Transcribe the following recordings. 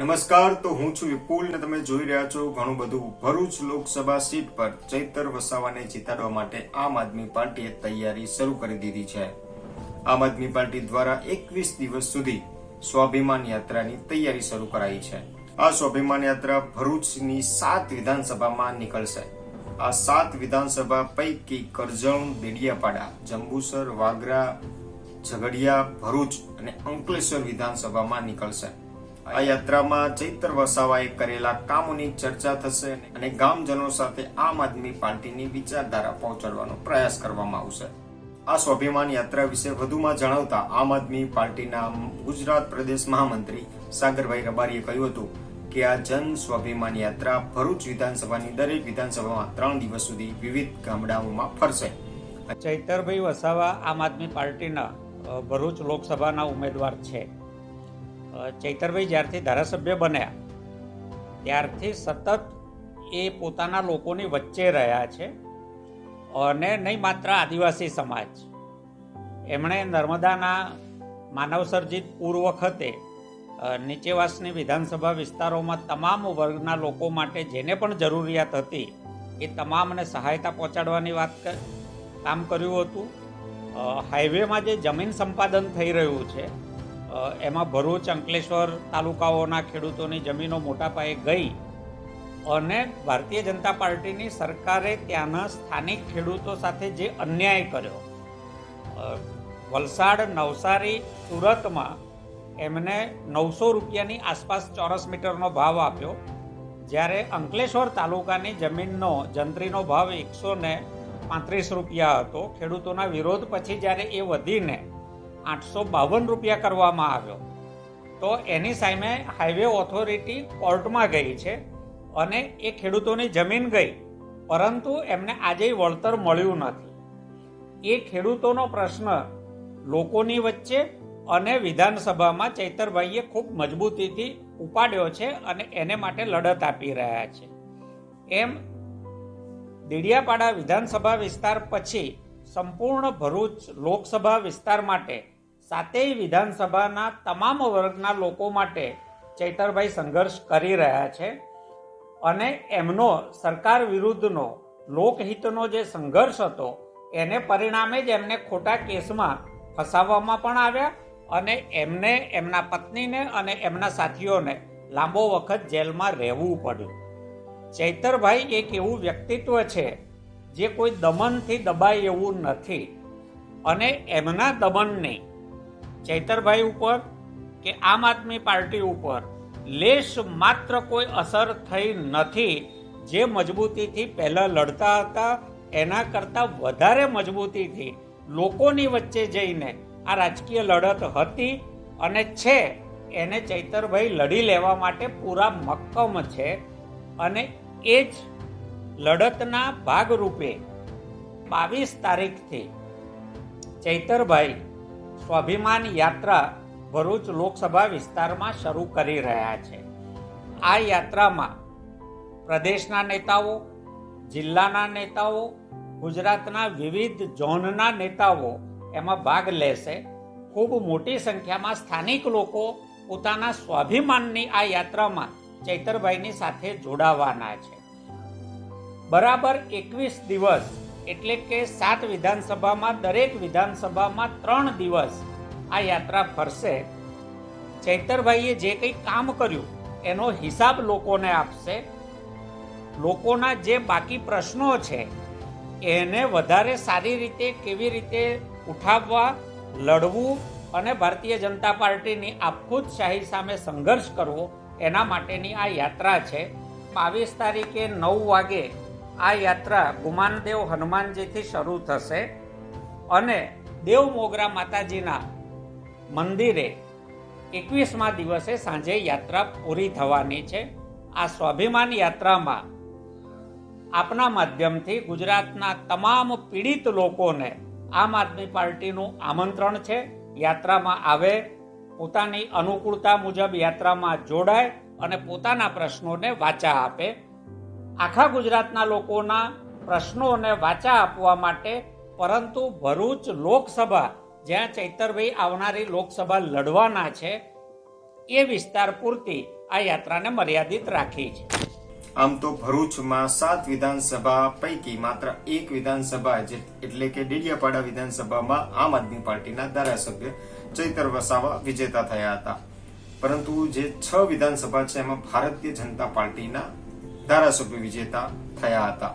નમસ્કાર, તો હું છું વિપુલ ને તમે જોઈ રહ્યા છો ઘણું બધું ભરૂચ લોકસભા સીટ પર ચૈતર વસાવાને જીતાડવા માટે આમ આદમી પાર્ટીએ તૈયારી શરૂ કરી દીધી છે. આમ આદમી પાર્ટી દ્વારા એકવીસ દિવસ સુધી સ્વાભિમાન યાત્રાની તૈયારી શરૂ કરાઈ છે. આ સ્વાભિમાન યાત્રા ભરૂચની સાત વિધાનસભામાં નીકળશે. આ સાત વિધાનસભા પૈકી કરજણ દેડિયાપાડા જંબુસર, વાગરા, ઝઘડિયા, ભરૂચ અને અંકલેશ્વર વિધાનસભામાં નીકળશે. આ યાત્રામાં ચૈતર વસાવાએ કરેલા કામોની ચર્ચા થશે અને ગામજનો સાથે આમ આદમી પાર્ટીની વિચારધારા પહોંચાડવાનો પ્રયાસ કરવામાં આવશે. આ સ્વાભિમાન યાત્રા વિશે વધુમાં જણાવતા આમ આદમી પાર્ટીના ગુજરાત પ્રદેશ મહામંત્રી સાગરભાઈ રબારીએ કહ્યું હતું કે આ જન સ્વાભિમાન યાત્રા ભરૂચ વિધાનસભાની દરેક વિધાનસભામાં ત્રણ દિવસ સુધી વિવિધ ગામડાઓમાં ફરશે. ચૈતરભાઈ વસાવા આમ આદમી પાર્ટીના ભરૂચ લોકસભાના ઉમેદવાર છે. ચૈતરભાઈ જ્યારથી ધારાસભ્ય બન્યા, ત્યારથી સતત એ પોતાના લોકોની વચ્ચે રહ્યા છે અને નહીં માત્ર આદિવાસી સમાજ. એમણે નર્મદાના માનવસર્જિત પૂર વખતે નીચેવાસની વિધાનસભા વિસ્તારોમાં તમામ વર્ગના લોકો માટે જેને પણ જરૂરિયાત હતી, એ તમામને સહાયતા પહોંચાડવાની વાત કામ કર્યું હતું. હાઈવેમાં જે જમીન સંપાદન થઈ રહ્યું છે એમાં ભરૂચ, અંકલેશ્વર તાલુકાઓના ખેડૂતોની જમીનો મોટા પાયે ગઈ અને ભારતીય જનતા પાર્ટીની સરકારે ત્યાંના સ્થાનિક ખેડૂતો સાથે જે અન્યાય કર્યો વલસાડ, નવસારી, સુરતમાં એમને નવસો રૂપિયાની આસપાસ ચોરસ મીટરનો ભાવ આપ્યો. જ્યારે અંકલેશ્વર તાલુકાની જમીનનો, જંત્રીનો ભાવ એકસો ને પાંત્રીસ રૂપિયા હતો. ખેડૂતોના વિરોધ પછી જ્યારે એ વધીને આઠસો બાવન રૂપિયા કરવામાં આવ્યો. તો એની સામે હાઈવે ઓથોરિટી કોર્ટમાં ગઈ છે અને એ ખેડૂતોની જમીન ગઈ, પરંતુ એમને આજે વળતર મળ્યું નથી. એ ખેડૂતોનો પ્રશ્ન લોકોની વચ્ચે અને વિધાનસભામાં ચૈતરભાઈએ ખૂબ મજબૂતીથી ઉપાડ્યો છે અને એને માટે લડત આપી રહ્યા છે. એમ દેડિયાપાડા વિધાનસભા વિસ્તાર પછી સંપૂર્ણ ભરૂચ લોકસભા વિસ્તાર માટે, સાતેય વિધાનસભાના તમામ વર્ગના લોકો માટે ચૈતરભાઈ સંઘર્ષ કરી રહ્યા છે અને એમનો સરકાર વિરુદ્ધનો, લોકહિતનો જે સંઘર્ષ હતો, એને પરિણામે જ એમને ખોટા કેસમાં ફસાવવામાં પણ આવ્યા અને એમને, એમના પત્નીને અને એમના સાથીઓને લાંબો વખત જેલમાં રહેવું પડ્યું. ચૈતરભાઈ એક એવું વ્યક્તિત્વ છે જે કોઈ દમનથી દબાય એવું નથી. અને એમના દમનની ચૈતરભાઈ ઉપર કે આમ આદમી પાર્ટી ઉપર લેશ માત્ર કોઈ અસર થઈ નથી. જે મજબૂતીથી પહેલાં લડતા હતા, એના કરતાં વધારે મજબૂતીથી લોકોની વચ્ચે જઈને આ રાજકીય લડત હતી અને છે, એને ચૈતરભાઈ લડી લેવા માટે પૂરા મક્કમ છે. અને એ જ લડતના ભાગરૂપે બાવીસ તારીખથી ચૈતરભાઈ સ્વાભિમાન યાત્રા ભરૂચ લોકસભા વિસ્તારમાં શરૂ કરી રહ્યા છે. આ યાત્રામાં પ્રદેશના નેતાઓ, જિલ્લાના નેતાઓ, ગુજરાતના વિવિધ ઝોનના નેતાઓ એમાં ભાગ લેશે. ખૂબ મોટી સંખ્યામાં સ્થાનિક લોકો પોતાના સ્વાભિમાનની આ યાત્રામાં ચૈતરભાઈની સાથે જોડાવાના છે. બરાબર એકવીસ દિવસ એટલે કે સાત વિધાનસભામાં, દરેક વિધાનસભામાં ત્રણ દિવસ આ યાત્રા ફરશે. ચૈતરભાઈએ જે કંઈ કામ કર્યું, એનો હિસાબ લોકોને આપશે. લોકોના જે બાકી પ્રશ્નો છે, એને વધારે સારી રીતે, કેવી રીતે ઉઠાવવા, લડવું અને ભારતીય જનતા પાર્ટીની આપખુદશાહી સામે સંઘર્ષ કરવો, એના માટેની આ યાત્રા છે. બાવીસ તારીખે નવ વાગે આ યાત્રા ગુમાનદેવ હનુમાનજીથી શરૂ થશે અને દેવ મોગરા માતાજીના મંદિરે એકવીસમા દિવસે સાંજે યાત્રા પૂરી થવાની છે. આ સ્વાભિમાન યાત્રામાં આપના માધ્યમથી ગુજરાતના તમામ પીડિત લોકોને આમ આદમી પાર્ટીનું આમંત્રણ છે. યાત્રામાં આવે, પોતાની અનુકૂળતા મુજબ યાત્રામાં જોડાય અને પોતાના પ્રશ્નોને વાચા આપે. આખા ગુજરાતના લોકોના પ્રશ્નોને વાચા આપવા માટે, પરંતુ ભરૂચ લોકસભા, જ્યાં ચૈતરભાઈ આવનારી લોકસભા લડવાના છે, એ વિસ્તાર પૂરતી આ યાત્રાને મર્યાદિત રાખી છે. આમ તો ભરૂચમાં સાત વિધાનસભા પૈકી માત્ર એક વિધાનસભા એટલે કે ડેડિયાપાડા વિધાનસભામાં આમ આદમી પાર્ટીના ધારાસભ્ય ચૈતર વસાવા વિજેતા થયા હતા. પરંતુ જે છ વિધાનસભા છે, એમાં ભારતીય જનતા પાર્ટીના ધારાસભ્ય વિજેતા થયા હતા.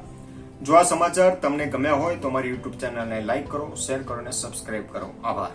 જો આ સમાચાર તમને ગમ્યા હોય તો મારી યુટ્યુબ ચેનલને લાઈક કરો, શેર કરો અને સબસ્ક્રાઇબ કરો. આભાર.